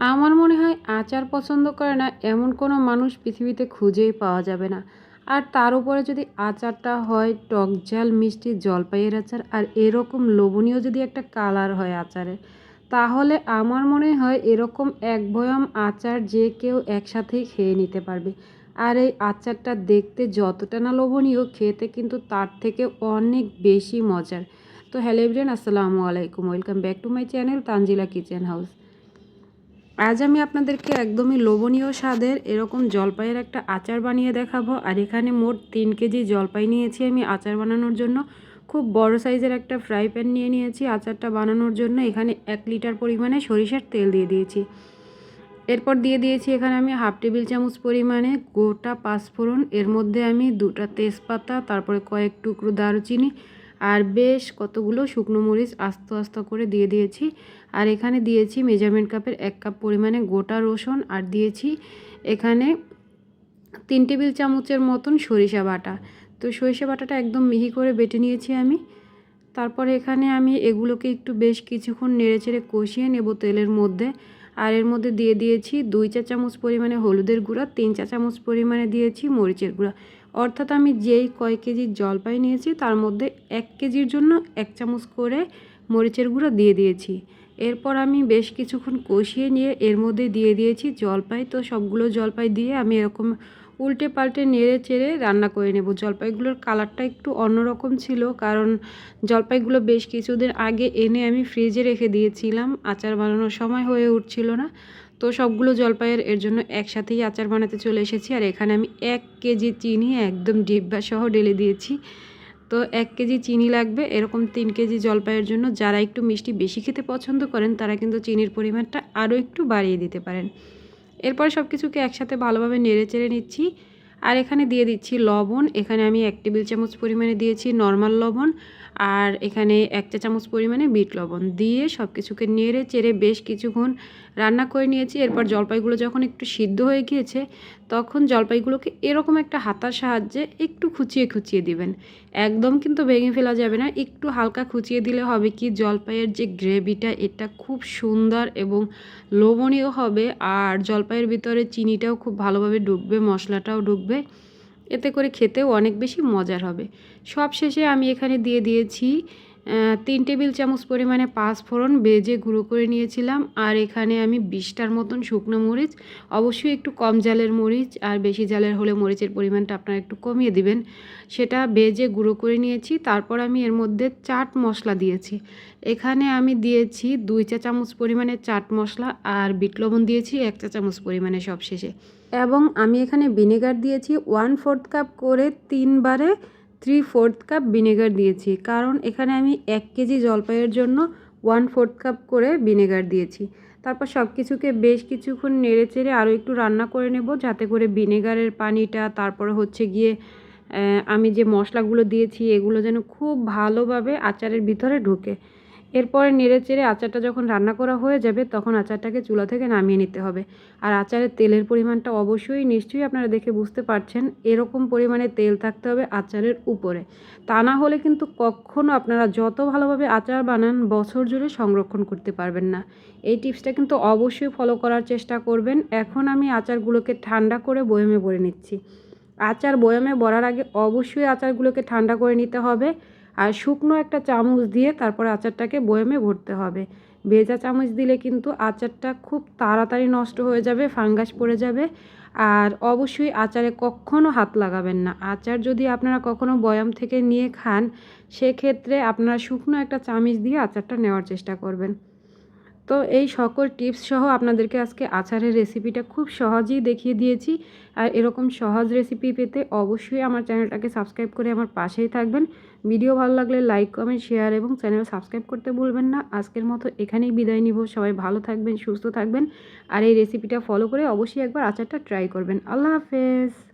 আমার মনে হয় আচার পছন্দ করে না, এমন কোনো মানুষ পৃথিবীতে খুঁজেই পাওয়া যাবে না। আর তার উপরে যদি আচারটা হয়, টক ঝাল, মিষ্টি, জলপাইয়ের আচার আর এরকম লোভনীয় যদি একটা কালার হয় আচারে, তাহলে আমার মনে হয় এরকম এক বয়ম আচার যে কেউ একসাথেই খেয়ে নিতে পারবে। আর এই আচারটা দেখতে যতটা না লোভনীয়, খেতে কিন্তু তার থেকে অনেক বেশি মজার। তো হ্যালো এভরিয়ান আসসালামু আলাইকুম। Welcome back to my channel Tanjila kitchen house. আজ আমি আপনাদেরকে একদমই লোভনীয় স্বাদের এরকম জলপাইয়ের একটা আচার বানিয়ে দেখাবো। আর এখানে মোট তিন কেজি জলপাই নিয়েছি আমি আচার বানানোর জন্য। খুব বড় সাইজের একটা ফ্রাই প্যান নিয়ে নিয়েছি আচারটা বানানোর জন্য। এখানে এক লিটার পরিমাণে সরিষার তেল দিয়ে দিয়েছি। এরপর দিয়ে দিয়েছি এখানে আমি হাফ টেবিল চামচ পরিমাণে গোটা পাঁচফোড়ন। এর মধ্যে আমি দুটা তেজপাতা, তারপরে কয়েক টুকরো দারুচিনি আর বেশ কতগুলো শুকনো মরিচ আস্ত আস্ত করে দিয়ে দিয়েছি। আর এখানে দিয়েছি মেজারমেন্ট কাপের এক কাপ পরিমাণে গোটা রসুন আর দিয়েছি এখানে তিন টেবিল চামচের মতন সরিষা বাটা। তো সরিষা বাটাটা একদম মিহি করে বেটে নিয়েছি আমি। তারপরে এখানে আমি এগুলোকে একটু বেশ কিছুক্ষণ নেড়ে চেড়ে কষিয়ে নেব তেলের মধ্যে। আর এর মধ্যে দিয়ে দিয়েছি দুই চা চামচ পরিমাণে হলুদের গুঁড়া, তিন চা চামচ পরিমাণে দিয়েছি মরিচের গুঁড়া। অর্থাৎ আমি যেই কয় কেজি জলপাই নিয়েছি, তার মধ্যে এক কেজির জন্য এক চামচ করে মরিচের গুঁড়ো দিয়ে দিয়েছি। এরপর আমি বেশ কিছুক্ষণ কষিয়ে নিয়ে এর মধ্যে দিয়ে দিয়েছি জলপাই। তো সবগুলো জলপাই দিয়ে আমি এরকম উল্টে পাল্টে নেড়ে চেড়ে রান্না করে নেব। জলপাইগুলোর কালারটা একটু অন্যরকম ছিল, কারণ জলপাইগুলো বেশ কিছুদিন আগে এনে আমি ফ্রিজে রেখে দিয়েছিলাম। আচার বানানোর সময় হয়ে উঠছিল না। তো সবগুলো জলপাইয়ের এর জন্য একসাথেই আচার বানাতে চলে এসেছি। আর এখানে আমি এক কেজি চিনি একদম ডিব্বা সহ ঢেলে দিয়েছি। তো এক কেজি চিনি লাগবে, এরকম তিন কেজি জলপাইয়ের জন্য। যারা একটু মিষ্টি বেশি খেতে পছন্দ করেন, তারা কিন্তু চিনির পরিমাণটা আরও একটু বাড়িয়ে দিতে পারেন। এরপর সব কিছুকে একসাথে ভালোভাবে নেড়ে চেড়ে নিচ্ছি। আর এখানে দিয়ে দিচ্ছি লবণ। এখানে আমি এক টেবিল চামচ পরিমাণে দিয়েছি নর্মাল লবণ। আর এখানে এক চা চামচ পরিমাণে বিট লবণ দিয়ে সব কিছুকে নেড়ে চেড়ে বেশ কিছুক্ষণ রান্না করে নিয়েছি। এরপর জলপাইগুলো যখন একটু সিদ্ধ হয়ে গিয়েছে, তখন জলপাইগুলোকে এরকম একটা হাতার সাহায্যে একটু খুচিয়ে খুচিয়ে দিবেন। একদম কিন্তু ভেঙে ফেলা যাবে না, একটু হালকা খুচিয়ে দিলে হবে কি, জলপাইয়ের যে গ্রেভিটা, এটা খুব সুন্দর এবং লোভনীয় হবে। আর জলপাইয়ের ভিতরে চিনিটাও খুব ভালোভাবে ডুববে, মশলাটাও ডুববে। এতে করে খেতেও অনেক বেশি মজার হবে। সব শেষে আমি এখানে দিয়ে দিয়েছি তিন টেবিল চামচ পরিমাণে পাঁচ ফোড়ন বেজে গুঁড়ো করে নিয়েছিলাম। আর এখানে আমি বিশটার মতন শুকনো মরিচ, অবশ্যই একটু কম জালের মরিচ আর বেশি জালের হলে মরিচের পরিমাণটা আপনারা একটু কমিয়ে দিবেন। সেটা বেজে গুঁড়ো করে নিয়েছি। তারপর আমি এর মধ্যে চাট মশলা দিয়েছি। এখানে আমি দিয়েছি দুই চা চামচ পরিমাণে চাট মশলা আর বিট লবণ দিয়েছি এক চা চামচ পরিমাণে সব শেষে এবং আমি এখানে ভিনেগার দিয়েছি। ওয়ান ফোর্থ কাপ করে তিনবারে থ্রি ফোর্থ কাপ ভিনেগার দিয়েছি। কারণ এখানে আমি এক কেজি জলপাইয়ের জন্য ওয়ান ফোর্থ কাপ করে ভিনেগার দিয়েছি। তারপর সব কিছুকে বেশ কিছুক্ষণ নেড়ে চেড়ে আরও একটু রান্না করে নেব, যাতে করে ভিনেগারের পানিটা, তারপরে হচ্ছে গিয়ে আমি যে মশলাগুলো দিয়েছি, এগুলো যেন খুব ভালোভাবে আচারের ভিতরে ঢুকে। এরপরে নেড়ে চেড়ে আচারটা যখন রান্না করা হয়ে যাবে, তখন আচারটাকে চুলা থেকে নামিয়ে নিতে হবে। আর আচারের তেলের পরিমাণটা অবশ্যই নিশ্চয়ই আপনারা দেখে বুঝতে পারছেন, এরকম পরিমাণে তেল থাকতে হবে আচারের উপরে। তা না হলে কিন্তু কখনও আপনারা যত ভালোভাবে আচার বানান, বছর জুড়ে সংরক্ষণ করতে পারবেন না। এই টিপসটা কিন্তু অবশ্যই ফলো করার চেষ্টা করবেন। এখন আমি আচারগুলোকে ঠান্ডা করে বয়মে ভরে নিচ্ছি। আচার বয়মে ভরার আগে অবশ্যই আচারগুলোকে ঠান্ডা করে নিতে হবে। আর শুকনো একটা চামচ দিয়ে তারপরে আচারটাকে বয়েমে ভরতে হবে। ভেজা চামচ দিলে কিন্তু আচারটা খুব তাড়াতাড়ি নষ্ট হয়ে যাবে, ফাঙ্গাস পড়ে যাবে। আর অবশ্যই আচারে কখনও হাত লাগাবেন না। আচার যদি আপনারা কখনো বয়াম থেকে নিয়ে খান, সেক্ষেত্রে আপনারা শুকনো একটা চামচ দিয়ে আচারটা নেওয়ার চেষ্টা করবেন। তো এই সকল টিপস সহ আপনাদেরকে আজকে আচারের রেসিপিটা খুব সহজেই দেখিয়ে দিয়েছি। আর এরকম সহজ রেসিপি পেতে অবশ্যই আমার চ্যানেলটাকে সাবস্ক্রাইব করে আমার পাশেই থাকবেন। ভিডিও ভালো লাগলে লাইক, কমেন্ট, শেয়ার এবং চ্যানেল সাবস্ক্রাইব করতে ভুলবেন না। আজকের মতো এখানেই বিদায় নিব। সবাই ভালো থাকবেন, সুস্থ থাকবেন। আর এই রেসিপিটা ফলো করে অবশ্যই একবার আচারটা ট্রাই করবেন। আল্লাহ হাফেজ।